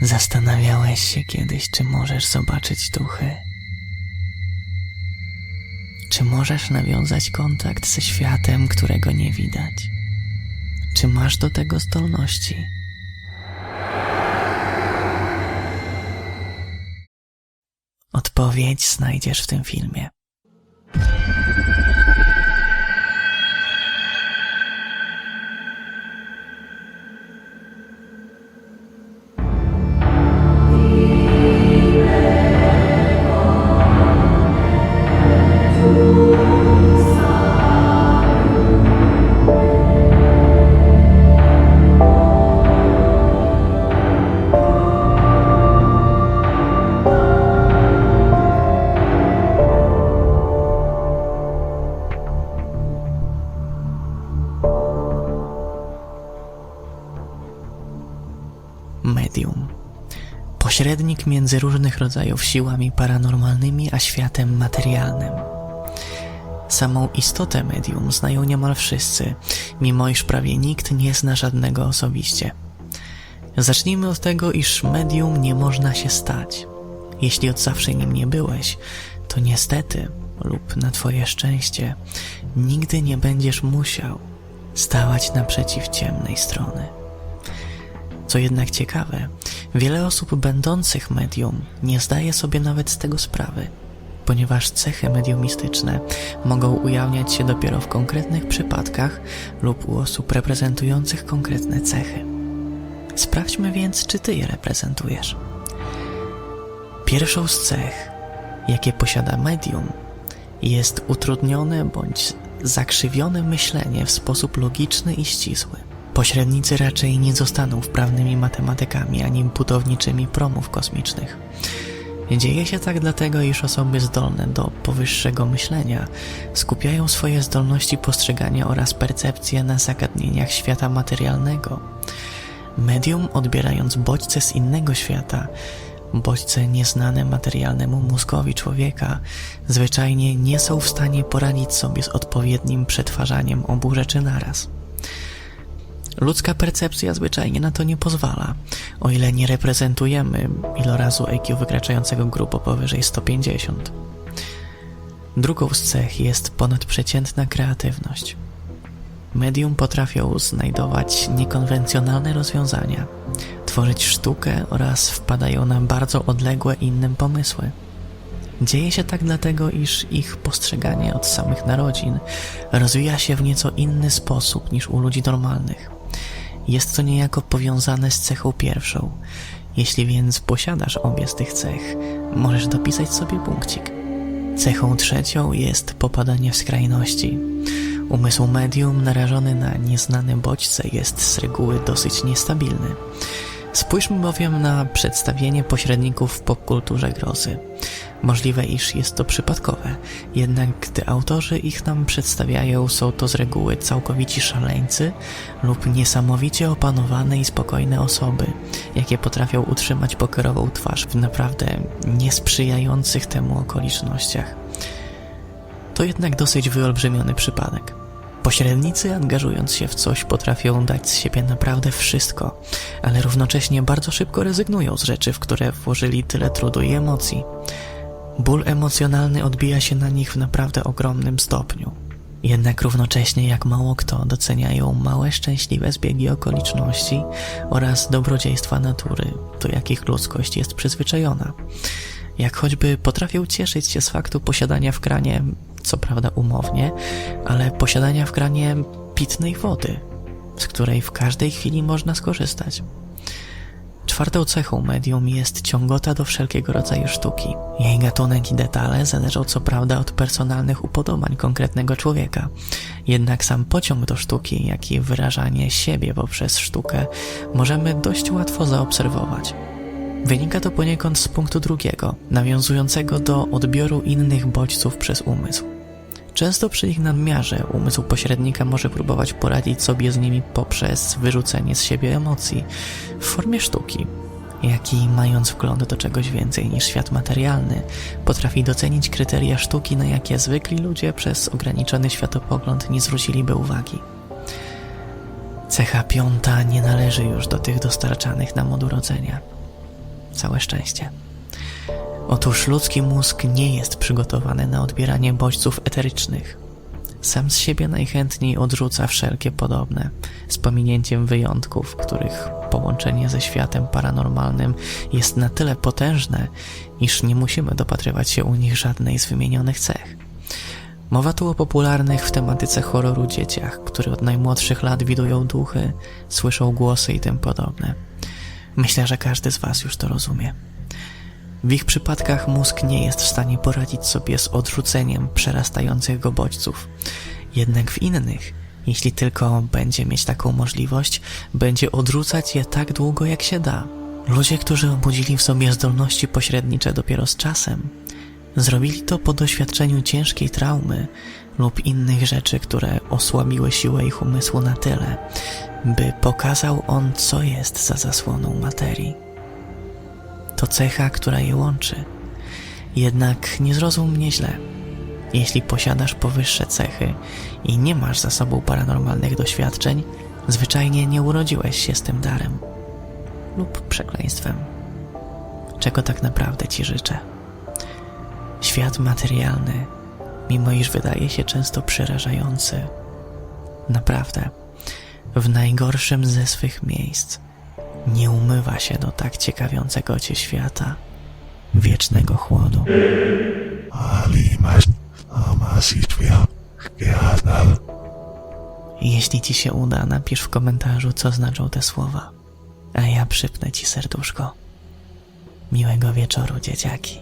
Zastanawiałeś się kiedyś, czy możesz zobaczyć duchy? Czy możesz nawiązać kontakt ze światem, którego nie widać? Czy masz do tego zdolności? Odpowiedź znajdziesz w tym filmie. Medium. Pośrednik między różnych rodzajów siłami paranormalnymi a światem materialnym. Samą istotę medium znają niemal wszyscy, mimo iż prawie nikt nie zna żadnego osobiście. Zacznijmy od tego, iż medium nie można się stać. Jeśli od zawsze nim nie byłeś, to niestety, lub na Twoje szczęście, nigdy nie będziesz musiał stawać naprzeciw ciemnej strony. Co jednak ciekawe, wiele osób będących medium nie zdaje sobie nawet z tego sprawy, ponieważ cechy mediumistyczne mogą ujawniać się dopiero w konkretnych przypadkach lub u osób reprezentujących konkretne cechy. Sprawdźmy więc, czy ty je reprezentujesz. Pierwszą z cech, jakie posiada medium, jest utrudnione bądź zakrzywione myślenie w sposób logiczny i ścisły. Pośrednicy raczej nie zostaną wprawnymi matematykami ani budowniczymi promów kosmicznych. Dzieje się tak dlatego, iż osoby zdolne do powyższego myślenia skupiają swoje zdolności postrzegania oraz percepcję na zagadnieniach świata materialnego. Medium, odbierając bodźce z innego świata, bodźce nieznane materialnemu mózgowi człowieka, zwyczajnie nie są w stanie poradzić sobie z odpowiednim przetwarzaniem obu rzeczy naraz. Ludzka percepcja zwyczajnie na to nie pozwala, o ile nie reprezentujemy ilorazu IQ wykraczającego grubo powyżej 150. Drugą z cech jest ponadprzeciętna kreatywność. Medium potrafią znajdować niekonwencjonalne rozwiązania, tworzyć sztukę oraz wpadają na bardzo odległe innym pomysły. Dzieje się tak dlatego, iż ich postrzeganie od samych narodzin rozwija się w nieco inny sposób niż u ludzi normalnych. Jest to niejako powiązane z cechą pierwszą. Jeśli więc posiadasz obie z tych cech, możesz dopisać sobie punkcik. Cechą trzecią jest popadanie w skrajności. Umysł medium narażony na nieznane bodźce jest z reguły dosyć niestabilny. Spójrzmy bowiem na przedstawienie pośredników w popkulturze grozy. Możliwe, iż jest to przypadkowe, jednak gdy autorzy ich nam przedstawiają, są to z reguły całkowici szaleńcy lub niesamowicie opanowane i spokojne osoby, jakie potrafią utrzymać pokerową twarz w naprawdę niesprzyjających temu okolicznościach. To jednak dosyć wyolbrzymiony przypadek. Pośrednicy, angażując się w coś, potrafią dać z siebie naprawdę wszystko, ale równocześnie bardzo szybko rezygnują z rzeczy, w które włożyli tyle trudu i emocji. Ból emocjonalny odbija się na nich w naprawdę ogromnym stopniu. Jednak równocześnie, jak mało kto, doceniają małe szczęśliwe zbiegi okoliczności oraz dobrodziejstwa natury, do jakich ludzkość jest przyzwyczajona. Jak choćby potrafią cieszyć się z faktu posiadania w kranie, co prawda umownie, ale posiadania w kranie pitnej wody, z której w każdej chwili można skorzystać. Czwartą cechą medium jest ciągota do wszelkiego rodzaju sztuki. Jej gatunek i detale zależą co prawda od personalnych upodobań konkretnego człowieka. Jednak sam pociąg do sztuki, jak i wyrażanie siebie poprzez sztukę możemy dość łatwo zaobserwować. Wynika to poniekąd z punktu drugiego, nawiązującego do odbioru innych bodźców przez umysł. Często przy ich nadmiarze umysł pośrednika może próbować poradzić sobie z nimi poprzez wyrzucenie z siebie emocji w formie sztuki, jak i mając wgląd do czegoś więcej niż świat materialny, potrafi docenić kryteria sztuki, na jakie zwykli ludzie przez ograniczony światopogląd nie zwróciliby uwagi. Cecha piąta nie należy już do tych dostarczanych nam od urodzenia. Całe szczęście. Otóż ludzki mózg nie jest przygotowany na odbieranie bodźców eterycznych. Sam z siebie najchętniej odrzuca wszelkie podobne, z pominięciem wyjątków, których połączenie ze światem paranormalnym jest na tyle potężne, iż nie musimy dopatrywać się u nich żadnej z wymienionych cech. Mowa tu o popularnych w tematyce horroru dzieciach, które od najmłodszych lat widują duchy, słyszą głosy i tym podobne. Myślę, że każdy z Was już to rozumie. W ich przypadkach mózg nie jest w stanie poradzić sobie z odrzuceniem przerastających go bodźców. Jednak w innych, jeśli tylko będzie mieć taką możliwość, będzie odrzucać je tak długo jak się da. Ludzie, którzy obudzili w sobie zdolności pośrednicze dopiero z czasem, zrobili to po doświadczeniu ciężkiej traumy lub innych rzeczy, które osłabiły siłę ich umysłu na tyle, by pokazał on, co jest za zasłoną materii to cecha, która je łączy. Jednak nie zrozum mnie źle. Jeśli posiadasz powyższe cechy i nie masz za sobą paranormalnych doświadczeń, zwyczajnie nie urodziłeś się z tym darem lub przekleństwem. Czego tak naprawdę ci życzę? Świat materialny, mimo iż wydaje się często przerażający, naprawdę w najgorszym ze swych miejsc nie umywa się do tak ciekawiącego cię świata, wiecznego chłodu. Jeśli ci się uda, napisz w komentarzu, co znaczą te słowa, a ja przypnę ci serduszko. Miłego wieczoru, dzieciaki.